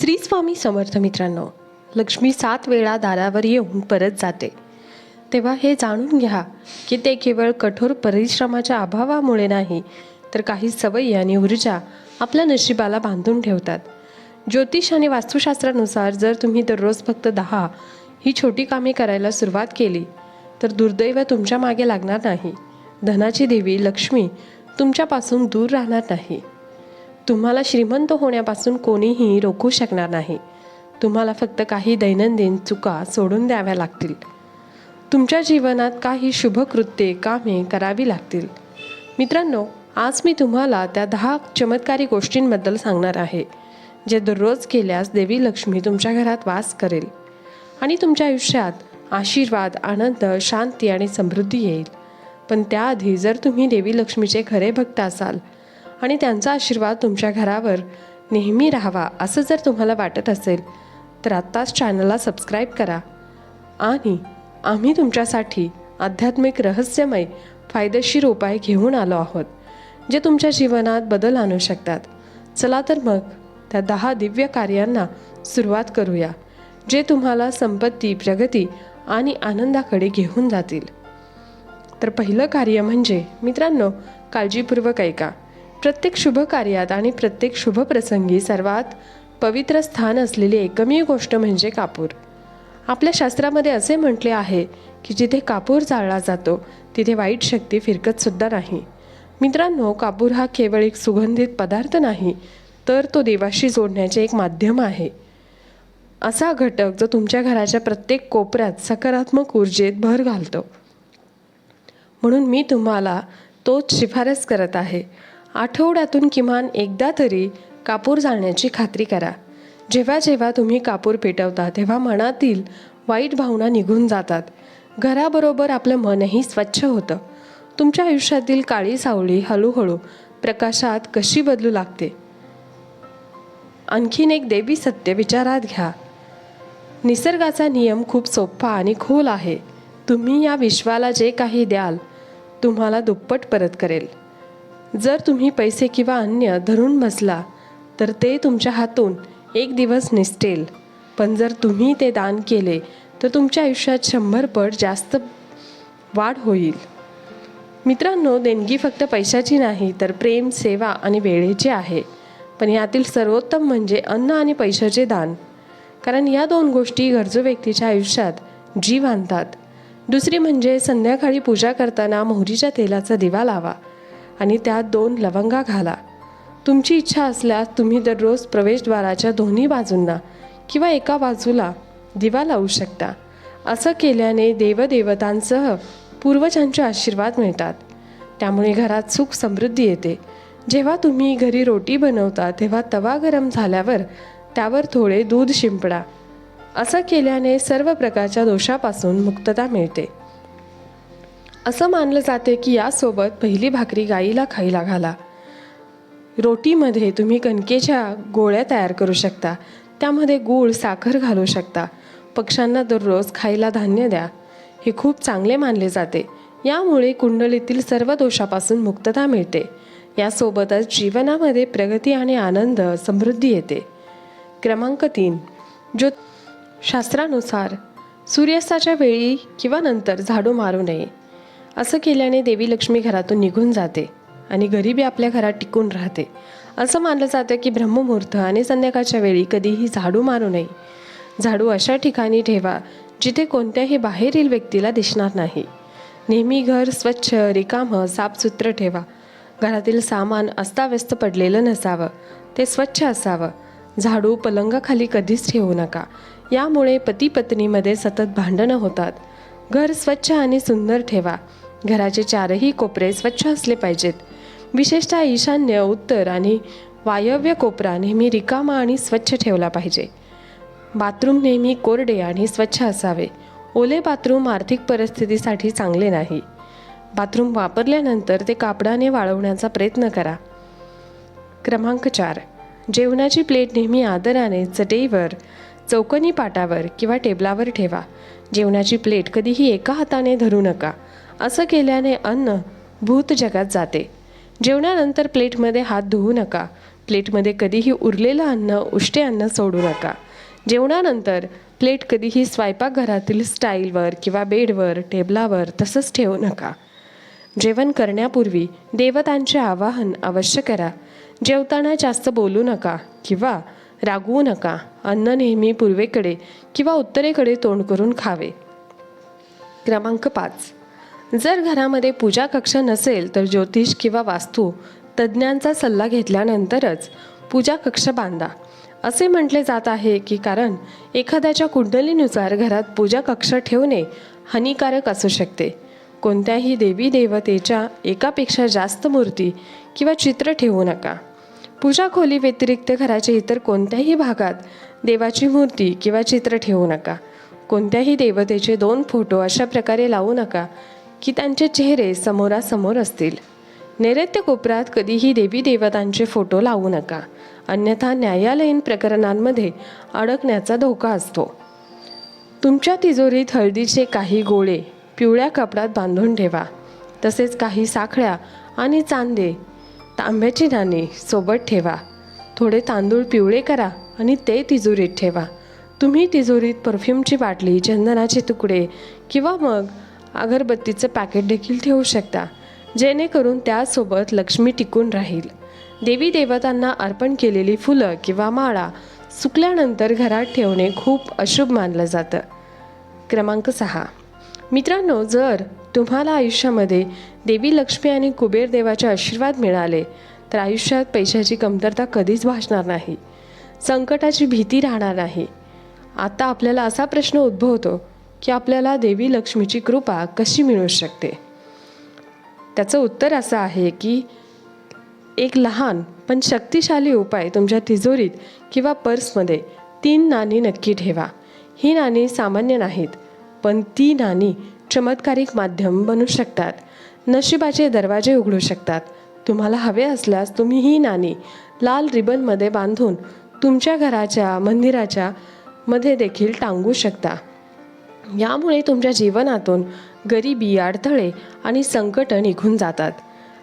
श्री स्वामी समर्थ मित्रांनो लक्ष्मी सात वेळा दारावर येऊन परत जाते. तेव्हा हे जाणून घ्या की ते केवळ कठोर परिश्रमाच्या अभावामुळे नाही तर काही सवयी आणि ऊर्जा आपल्या नशिबाला बांधून ठेवतात. ज्योतिष आणि वास्तुशास्त्रानुसार जर तुम्ही दररोज फक्त दहा ही छोटी कामे करायला सुरुवात केली तर दुर्दैव तुमच्या मागे लागणार नाही. धनाची देवी लक्ष्मी तुमच्यापासून दूर राहणार नाही. तुम्हाला श्रीमंत होण्यापासून कोणीही रोखू शकणार नाही. तुम्हाला फक्त काही दैनंदिन चुका सोडून द्याव्या लागतील. तुमच्या जीवनात काही शुभकृत्ये कामे करावी लागतील. मित्रांनो आज मी तुम्हाला त्या दहा चमत्कारी गोष्टींबद्दल सांगणार आहे जे दररोज केल्यास देवी लक्ष्मी तुमच्या घरात वास करेल आणि तुमच्या आयुष्यात आशीर्वाद आनंद शांती आणि समृद्धी येईल. पण त्याआधी जर तुम्ही देवी लक्ष्मीचे खरे भक्त असाल आणि त्यांचा आशीर्वाद तुमच्या घरावर नेहमी राहावा असं जर तुम्हाला वाटत असेल तर आत्ताच चॅनलला सबस्क्राईब करा. आणि आम्ही तुमच्यासाठी आध्यात्मिक रहस्यमय फायदेशीर उपाय घेऊन आलो आहोत जे तुमच्या जीवनात बदल आणू शकतात. चला तर मग त्या दहा दिव्य कार्यांना सुरुवात करूया जे तुम्हाला संपत्ती प्रगती आणि आनंदाकडे घेऊन जातील. तर पहिलं कार्य म्हणजे मित्रांनो काळजीपूर्वक ऐका. प्रत्येक शुभ कार्यात आणि प्रत्येक शुभ प्रसंगी सर्वात पवित्र स्थान असलेली एकमेव गोष्ट म्हणजे कापूर. आपल्या शास्त्रामध्ये असे म्हटले आहे की जिथे कापूर जाळला जातो तिथे वाईट शक्ती फिरकतसुद्धा नाही. मित्रांनो कापूर हा केवळ एक सुगंधित पदार्थ नाही तर तो देवाशी जोडण्याचे एक माध्यम आहे. असा घटक जो तुमच्या घराच्या प्रत्येक कोपऱ्यात सकारात्मक ऊर्जेत भर घालतो. म्हणून मी तुम्हाला तोच शिफारस करत आहे. आठवड्यातून किमान एकदा तरी कापूर जाळण्याची खात्री करा. जेव्हा जेव्हा तुम्ही कापूर पेटवता तेव्हा मनातील वाईट भावना निघून जातात. घराबरोबर आपलं मनही स्वच्छ होतं. तुमच्या आयुष्यातील काळी सावळी हळूहळू प्रकाशात कशी बदलू लागते? आणखीन एक देवी सत्य विचारात घ्या. निसर्गाचा नियम खूप सोपा आणि खोल आहे. तुम्ही या विश्वाला जे काही द्याल तुम्हाला दुप्पट परत करेल. जर तुम्ही पैसे किंवा अन्य धरून बसला तर ते तुमच्या हातून एक दिवस निसटेल. पण जर तुम्ही ते दान केले तर तुमच्या आयुष्यात शंभर पट जास्त वाढ होईल. मित्रांनो देणगी फक्त पैशाची नाही तर प्रेम सेवा आणि वेळेची आहे. पण यातील सर्वोत्तम म्हणजे अन्न आणि पैशाचे दान. कारण या दोन गोष्टी गरजू व्यक्तीच्या आयुष्यात जीव आणतात. दुसरी म्हणजे संध्याकाळी पूजा करताना मोहरीच्या तेलाचा दिवा लावा. आणि त्यात दोन लवंगा घाला. तुमची इच्छा असल्यास तुम्ही दररोज प्रवेशद्वाराच्या दोन्ही बाजूंना किंवा एका बाजूला दिवा लावू शकता. असं केल्याने देवदेवतांसह पूर्वजांचे आशीर्वाद मिळतात. त्यामुळे घरात सुख समृद्धी येते. जेव्हा तुम्ही घरी रोटी बनवता तेव्हा तवा गरम झाल्यावर त्यावर थोडे दूध शिंपडा. असं केल्याने सर्व प्रकारच्या दोषापासून मुक्तता मिळते. असं मानलं जाते की यासोबत पहिली भाकरी गाईला खायला घाला. रोटीमध्ये तुम्ही कणकेच्या गोळ्या तयार करू शकता. त्यामध्ये गूळ साखर घालू शकता. पक्ष्यांना दररोज खायला धान्य द्या. हे खूप चांगले मानले जाते. यामुळे कुंडलीतील सर्व दोषापासून मुक्तता मिळते. यासोबतच जीवनामध्ये प्रगती आणि आनंद समृद्धी येते. क्रमांक तीन. जो शास्त्रानुसार सूर्यास्ताच्या वेळी किंवा नंतर झाडू मारू नये. असं केल्याने देवी लक्ष्मी घरातून निघून जाते आणि गरिबी आपल्या घरात टिकून राहते. असं मानलं जातं की ब्रह्ममुहूर्त आणि संध्याकाळच्या वेळी कधीही झाडू मारू नये. झाडू अशा ठिकाणी ठेवा जिथे कोणत्याही बाहेरील व्यक्तीला दिसणार नाही. नेहमी घर स्वच्छ रिकामं साफसुत्र ठेवा. घरातील सामान अस्ताव्यस्त पडलेलं नसावं ते स्वच्छ असावं. झाडू पलंगाखाली कधीच ठेवू नका. यामुळे पती पत्नीमध्ये सतत भांडणं होतात. घर स्वच्छ आणि सुंदर ठेवा. घराचे चारही कोपरे स्वच्छ असले पाहिजेत. विशेषतः ईशान्य उत्तर आणि वायव्य कोपरा नेहमी रिकामा आणि स्वच्छ ठेवला पाहिजे. बाथरूम नेहमी कोरडे आणि स्वच्छ असावे. ओले बाथरूम आर्थिक परिस्थितीसाठी चांगले नाही. बाथरूम वापरल्यानंतर ते कापडाने वाळवण्याचा प्रयत्न करा. क्रमांक चार. जेवणाची प्लेट नेहमी आदराने चटईवर चौकनी पाटावर किंवा टेबलावर ठेवा. जेवणाची प्लेट कधीही एका हाताने धरू नका. असं केल्याने अन्न भूत जगात जाते. जेवणानंतर प्लेटमध्ये हात धुवू नका. प्लेटमध्ये कधीही उरलेलं अन्न उष्टे अन्न सोडू नका. जेवणानंतर प्लेट कधीही स्वयंपाकघरातील स्टाईलवर किंवा बेडवर टेबलावर तसंच ठेवू नका. जेवण करण्यापूर्वी देवतांचे आवाहन अवश्य करा. जेवताना जास्त बोलू नका किंवा रागवू नका. अन्न नेहमी पूर्वेकडे किंवा उत्तरेकडे तोंड करून खावे. क्रमांक पाच. जर घरामध्ये पूजा कक्ष नसेल तर ज्योतिष किंवा वास्तू तज्ज्ञांचा सल्ला घेतल्यानंतरच पूजा कक्ष बांधा. असे म्हटले जात आहे की कारण एखाद्याच्या कुंडलीनुसार घरात पूजा कक्ष ठेवणे हानिकारक असू शकते. कोणत्याही देवी देवतेच्या एकापेक्षा जास्त मूर्ती किंवा चित्र ठेवू नका. पूजा खोली व्यतिरिक्त घराच्या इतर कोणत्याही भागात देवाची मूर्ती किंवा चित्र ठेवू नका. कोणत्याही देवतेचे दोन फोटो अशा प्रकारे लावू नका की त्यांचे चेहरे समोरासमोर असतील. नैऋत्य कोपऱ्यात कधीही देवी देवतांचे फोटो लावू नका. अन्यथा न्यायालयीन प्रकरणांमध्ये अडकण्याचा धोका असतो. तुमच्या तिजोरीत हळदीचे काही गोळे पिवळ्या कपड्यात बांधून ठेवा. तसेच काही साखळ्या आणि चांदे तांब्याची नाणी सोबत ठेवा. थोडे तांदूळ पिवळे करा आणि ते तिजोरीत ठेवा. तुम्ही तिजोरीत परफ्यूमची बाटली चंदनाचे तुकडे किंवा मग अगरबत्तीचं पॅकेट देखील ठेवू शकता जेणेकरून त्यासोबत लक्ष्मी टिकून राहील. देवी देवतांना अर्पण केलेली फुलं किंवा माळा सुकल्यानंतर घरात ठेवणे खूप अशुभ मानलं जातं. क्रमांक सहा. मित्रांनो जर तुम्हाला आयुष्यामध्ये देवी लक्ष्मी आणि कुबेर देवाचे आशीर्वाद मिळाले तर आयुष्यात पैशाची कमतरता कधीच भासणार नाही. संकटाची भीती राहणार नाही. आता आपल्याला असा प्रश्न उद्भवतो की आपल्याला देवी लक्ष्मीची कृपा कशी मिळू शकते? त्याचं उत्तर असं आहे की एक लहान पण शक्तिशाली उपाय तुमच्या तिजोरीत किंवा पर्समध्ये तीन नाणी नक्की ठेवा. ही नाणी सामान्य नाहीत पण ती नाणी चमत्कारिक माध्यम बनू शकतात. नशिबाचे दरवाजे उघडू शकतात. तुम्हाला हवे असल्यास तुम्ही ही नाणी लाल रिबनमध्ये बांधून तुमच्या घराच्या मंदिराच्या मध्ये देखील टांगू शकता. यामुळे तुमच्या जीवनातून गरिबी अडथळे आणि संकट निघून जातात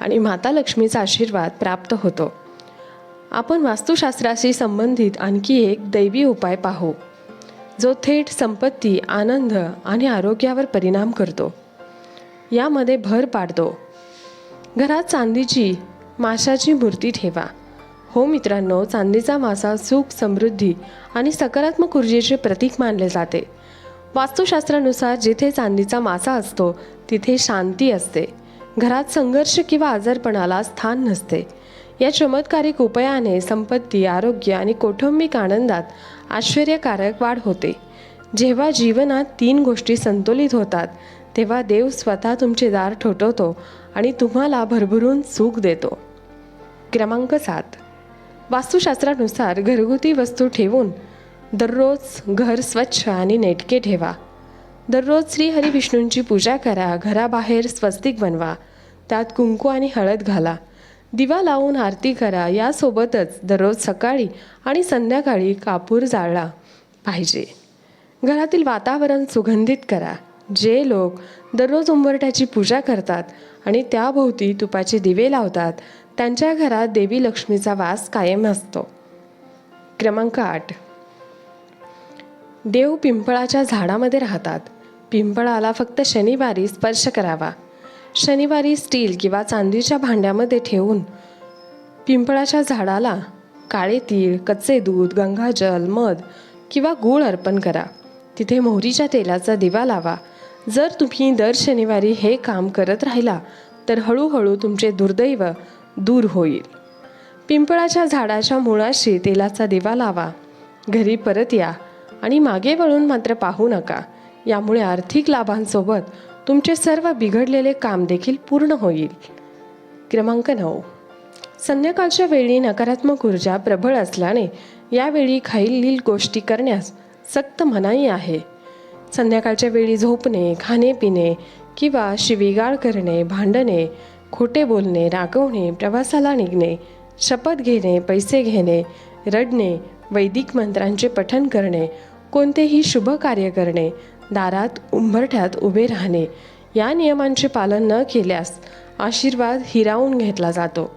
आणि माता लक्ष्मीचा आशीर्वाद प्राप्त होतो. आपण वास्तुशास्त्राशी संबंधित आणखी एक दैवी उपाय पाहू जो थेट संपत्ती आनंद आणि आरोग्यावर परिणाम करतो. यामध्ये भर पाडतो. घरात चांदीची माशाची मूर्ती ठेवा. हो मित्रांनो चांदीचा मासा सुख समृद्धी आणि सकारात्मक ऊर्जेचे प्रतीक मानले जाते. वास्तुशास्त्रानुसार जिथे चांदीचा मासा असतो तिथे शांती असते. घरात संघर्ष किंवा आजारपणाला स्थान नसते. या चमत्कारिक उपायाने संपत्ती आरोग्य आणि कौटुंबिक आनंदात आश्चर्यकारक वाढ होते. जेव्हा जीवनात तीन गोष्टी संतुलित होतात तेव्हा देव स्वतः तुमचे दार ठोठवतो आणि तुम्हाला भरभरून सुख देतो. क्रमांक सात. वास्तुशास्त्रानुसार घरगुती वस्तू ठेवून दररोज घर स्वच्छ आणि नेटके ठेवा. दररोज श्री हरिविष्णूंची पूजा करा घराबाहेर स्वस्तिक बनवा. त्यात कुंकू आणि हळद घाला. दिवा लावून आरती करा. यासोबतच दररोज सकाळी आणि संध्याकाळी कापूर जाळला पाहिजे. घरातील वातावरण सुगंधित करा. जे लोक दररोज उंबरट्याची पूजा करतात आणि त्याभोवती तुपाचे दिवे लावतात त्यांच्या घरात देवी लक्ष्मीचा वास कायम असतो. क्रमांक आठ. देव पिंपळाच्या झाडामध्ये राहतात. पिंपळाला फक्त शनिवारी स्पर्श करावा. शनिवारी स्टील किंवा चांदीच्या भांड्यामध्ये ठेवून पिंपळाच्या झाडाला काळे तीळ कच्चे दूध गंगाजल मध किंवा गूळ अर्पण करा. तिथे मोहरीच्या तेलाचा दिवा लावा. जर तुम्ही दर शनिवारी हे काम करत राहिला तर हळूहळू तुमचे दुर्दैव दूर होईल. पिंपळाच्या झाडाच्या मुळाशी तेलाचा दिवा लावा. घरी परत या. आणि मागे वळून मात्र पाहू नका. यामुळे आर्थिक लाभांसोबत तुमचे सर्व बिघडलेले काम देखील पूर्ण होईल. क्रमांक नऊ. संध्याकाळच्या वेळी नकारात्मक ऊर्जा प्रबळ असल्याने यावेळी खालील गोष्टी करण्यास सक्त मनाई आहे. संध्याकाळच्या वेळी झोपणे खाणे पिणे किंवा शिवीगाळ करणे भांडणे खोटे बोलणे रागवणे प्रवासाला निघणे शपथ घेणे पैसे घेणे रडणे वैदिक मंत्रांचे पठण करणे कोणतेही शुभ कार्य करणे दारात उंबरठ्यात उभे राहणे या नियमांचे पालन न केल्यास आशीर्वाद हिरावून घेतला जातो.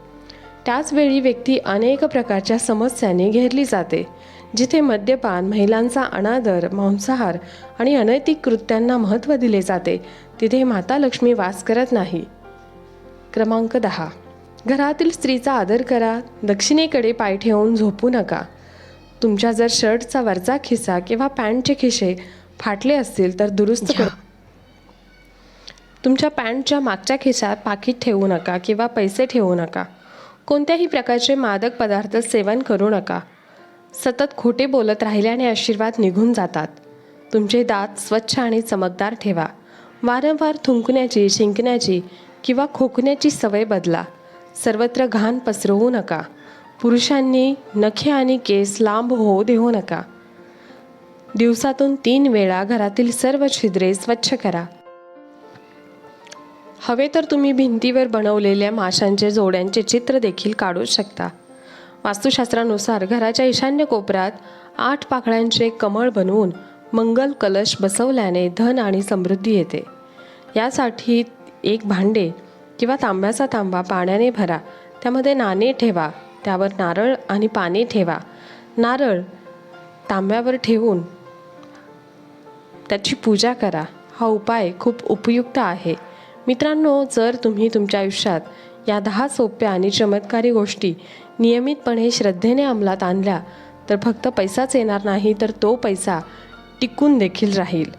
त्याचवेळी व्यक्ती अनेक प्रकारच्या समस्यांनी घेरली जाते जिथे मद्यपान महिलांचा अनादर मांसाहार आणि अनैतिक कृत्यांना महत्त्व दिले जाते तिथे माता लक्ष्मी वास करत नाही. क्रमांक दहा. घरातील स्त्रीचा आदर करा दक्षिणेकडे पाय ठेवून झोपू नका. तुमच्या जर शर्टचा वरचा खिसा किंवा पॅन्टचे खिसे फाटले असतील तर दुरुस्त करा तुमच्या पॅन्टच्या मागच्या खिशात पाकिट ठेवू नका किंवा पैसे ठेवू नका. कोणत्याही प्रकारचे मादक पदार्थ सेवन करू नका. सतत खोटे बोलत राहिल्याने आशीर्वाद निघून जातात. तुमचे दात स्वच्छ आणि चमकदार ठेवा. वारंवार थुंकण्याची शिंकण्याची किंवा खोकण्याची सवय बदला. सर्वत्र घाण पसरवू नका. पुरुषांनी नखे आणि केस लांब होऊ देऊ नका. दिवसातून तीन वेळा घरातील सर्व छिद्रे स्वच्छ करा. हवे तर तुम्ही भिंतीवर बनवलेल्या माशांचे जोड्यांचे चित्र देखील काढू शकता. वास्तुशास्त्रानुसार घराच्या ईशान्य कोपऱ्यात आठ पाकळ्यांचे कमळ बनवून मंगल कलश बसवल्याने धन आणि समृद्धी येते. यासाठी एक भांडे किंवा तांब्याचा तांबा पाण्याने भरा त्यामध्ये नाणे ठेवा. त्यावर नारळ आणि पाणी ठेवा. नारळ तांब्यावर ठेवून त्याची पूजा करा. हा उपाय खूप उपयुक्त आहे. मित्रांनो जर तुम्ही तुमच्या आयुष्यात या दहा सोप्या आणि चमत्कारी गोष्टी नियमितपणे श्रद्धेने अंमलात आणल्या तर फक्त पैसाच येणार नाही तर तो पैसा टिकून देखील राहील.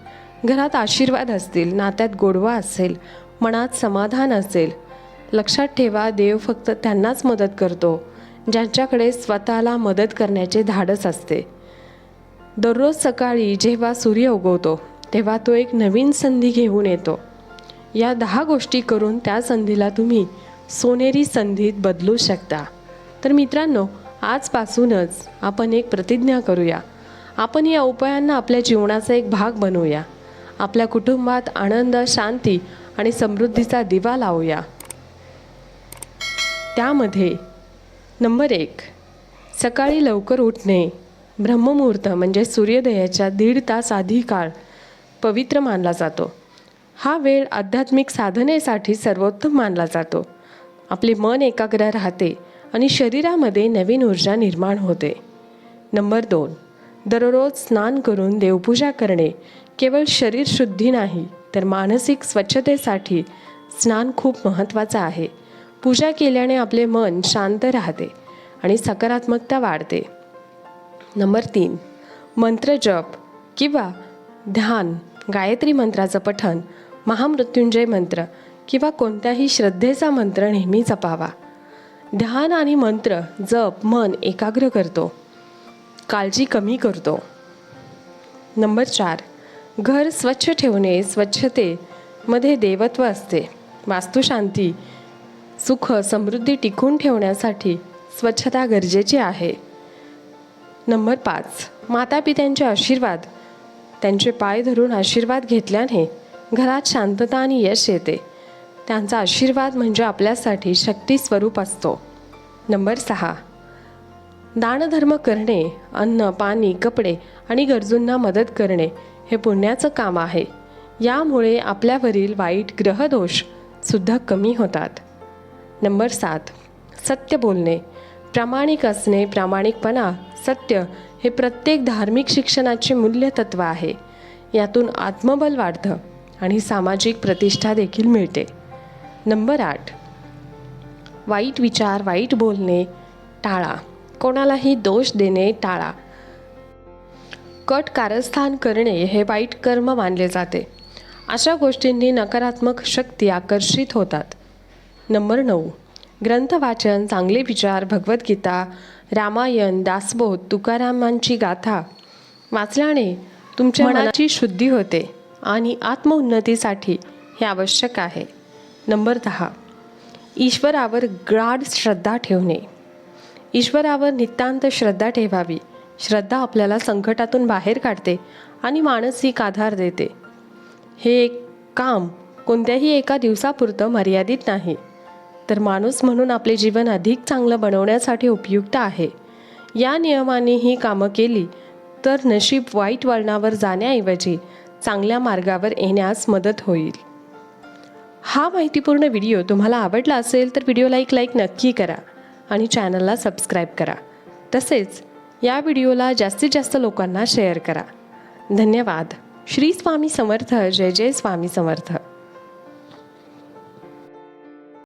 घरात आशीर्वाद असतील नात्यात गोडवा असेल मनात समाधान असेल लक्षात ठेवा देव फक्त त्यांनाच मदत करतो. ज्यांच्याकडे स्वतःला मदत करण्याचे धाडस असते. दररोज सकाळी जेव्हा सूर्य उगवतो तेव्हा तो एक नवीन संधी घेऊन येतो. या दहा गोष्टी करून त्या संधीला तुम्ही सोनेरी संधीत बदलू शकता. तर मित्रांनो आजपासूनच आपण एक प्रतिज्ञा करूया. आपण या उपायांना आपल्या जीवनाचा एक भाग बनवूया. आपल्या कुटुंबात आनंद शांती आणि समृद्धीचा दिवा लावूया. त्यामध्ये नंबर एक सकाळी लवकर उठणे ब्रह्ममुहूर्त म्हणजे सूर्योदयाच्या दीड तास आधी काळ पवित्र मानला जातो. हा वेळ आध्यात्मिक साधनेसाठी सर्वोत्तम मानला जातो. आपले मन एकाग्र राहते आणि शरीरामध्ये नवीन ऊर्जा निर्माण होते. नंबर दोन दररोज स्नान करून देवपूजा करणे. केवळ शरीर शुद्धी नाही तर मानसिक स्वच्छतेसाठी स्नान खूप महत्त्वाचं आहे. पूजा केल्याने आपले मन शांत राहते आणि सकारात्मकता वाढते. नंबर तीन मंत्र जप किंवा ध्यान गायत्री मंत्राचं पठन महामृत्युंजय मंत्र किंवा कोणत्याही श्रद्धेचा मंत्र नेहमी जपावा. ध्यान आणि मंत्र जप मन एकाग्र करतो. काळजी कमी करतो. नंबर चार घर स्वच्छ ठेवणे स्वच्छतेमध्ये देवत्व असते. वास्तुशांती सुख समृद्धी टिकून ठेवण्यासाठी स्वच्छता गरजेची आहे. नंबर पाच. मातापित्यांचे आशीर्वाद. त्यांचे पाय धरून आशीर्वाद घेतल्याने घरात शांतता आणि यश येते. त्यांचा आशीर्वाद म्हणजे आपल्यासाठी शक्ती स्वरूप असतो. नंबर सहा. दानधर्म करणे अन्न पाणी कपडे आणि गरजूंना मदत करणे हे पुण्याचं काम आहे. यामुळे आपल्यावरील वाईट ग्रहदोष सुद्धा कमी होतात. नंबर सात. सत्य बोलणे. प्रामाणिक असणे प्रामाणिकपणा सत्य हे प्रत्येक धार्मिक शिक्षणाचे मूल्य तत्व आहे. यातून आत्मबल वाढतं आणि सामाजिक प्रतिष्ठा देखील मिळते. नंबर आठ. वाईट विचार वाईट बोलणे टाळा. कोणालाही दोष देणे टाळा. कट कारस्थान करणे हे वाईट कर्म मानले जाते. अशा गोष्टींनी नकारात्मक शक्ती आकर्षित होतात. नंबर नऊ. ग्रंथ वाचन चांगले विचार भगवद्गीता रामायण दासबोध तुकारामांची गाथा. वाचल्याने तुमच्या मनाची शुद्धी होते आणि आत्मउन्नतीसाठी हे आवश्यक आहे. नंबर दहा. ईश्वरावर गाढ श्रद्धा ठेवणे. ईश्वरावर नितांत श्रद्धा ठेवावी. श्रद्धा आपल्याला संकटातून बाहेर काढते आणि मानसिक आधार देते. हे एक काम कोणत्याही एका दिवसापुरतं मर्यादित नाही. तर माणूस म्हणून आपले जीवन अधिक चांगलं बनवण्यासाठी उपयुक्त आहे. या नियमाने ही कामं केली तर नशीब वाईट वळणावर जाण्याऐवजी चांगल्या मार्गावर येण्यास मदत होईल. हा माहितीपूर्ण व्हिडिओ तुम्हाला आवडला असेल तर व्हिडिओला एक लाईक नक्की करा आणि चॅनलला सबस्क्राईब करा. तसेच या व्हिडिओला जास्तीत जास्त लोकांना शेअर करा. धन्यवाद. श्री स्वामी समर्थ. जय जय स्वामी समर्थ.